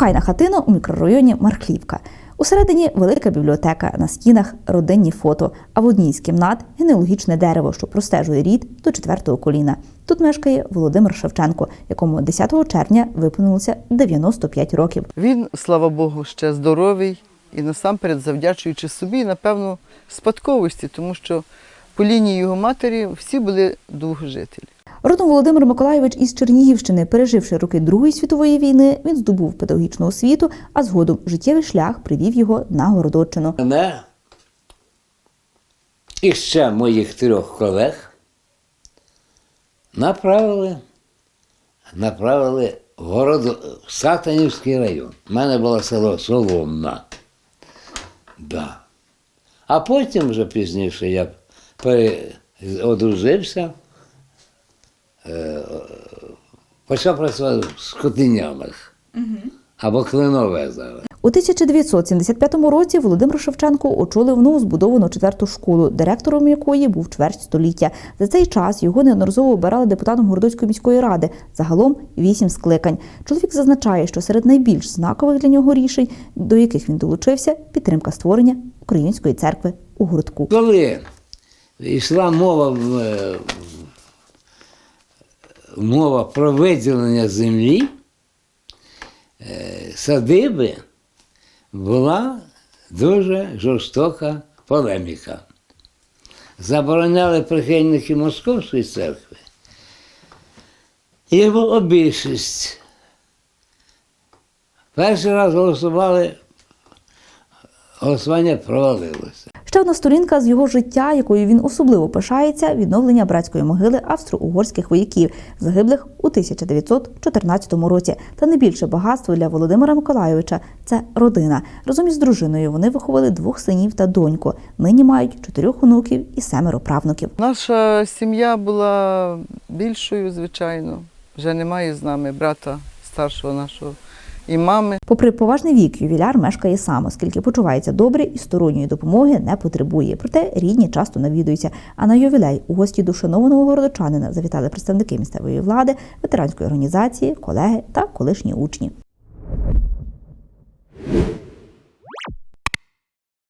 Охайна хатина у мікрорайоні Марклівка. Усередині велика бібліотека, на стінах родинні фото, а в одній з кімнат генеалогічне дерево, що простежує рід до четвертого коліна. Тут мешкає Володимир Шевченко, якому 10 червня виповнилося 95 років. Він, слава Богу, ще здоровий і насамперед завдячуючи собі, напевно, спадковості, тому що по лінії його матері всі були довгожителі. Родом Володимир Миколайович із Чернігівщини, переживши роки Другої світової війни, він здобув педагогічну освіту, а згодом життєвий шлях привів його на Городоччину. Мене і ще моїх трьох колег направили, направили в город, Сатанівський район. У мене було село Соломна. Да. А потім вже пізніше я одружився, почав працювати в скотинямах. Або клинове зараз. У 1975 році Володимир Шевченко очолив новозбудовану четверту школу, директором якої був чверть століття. За цей час його неодноразово обирали депутатом Городоцької міської ради. Загалом вісім скликань. Чоловік зазначає, що серед найбільш знакових для нього рішень, до яких він долучився, підтримка створення української церкви у городку. Коли йшла мова, в- е, мова про виділення землі, е, садиби, була дуже жорстока полеміка. Забороняли прихильники Московської церкви. І була більшість. Перший раз голосували, голосування провалилося. Ще одна сторінка з його життя, якою він особливо пишається, відновлення братської могили австро-угорських вояків, загиблих у 1914 році. Та найбільше багатство для Володимира Миколайовича це родина. Разом із дружиною вони виховали двох синів та доньку. Нині мають чотирьох онуків і семеро правнуків. Наша сім'я була більшою, звичайно. Вже немає з нами брата старшого нашого і мами. Попри поважний вік, ювіляр мешкає сам, оскільки почувається добре і сторонньої допомоги не потребує. Проте рідні часто навідуються. А на ювілей у гості до шанованого городочанина завітали представники місцевої влади, ветеранської організації, колеги та колишні учні.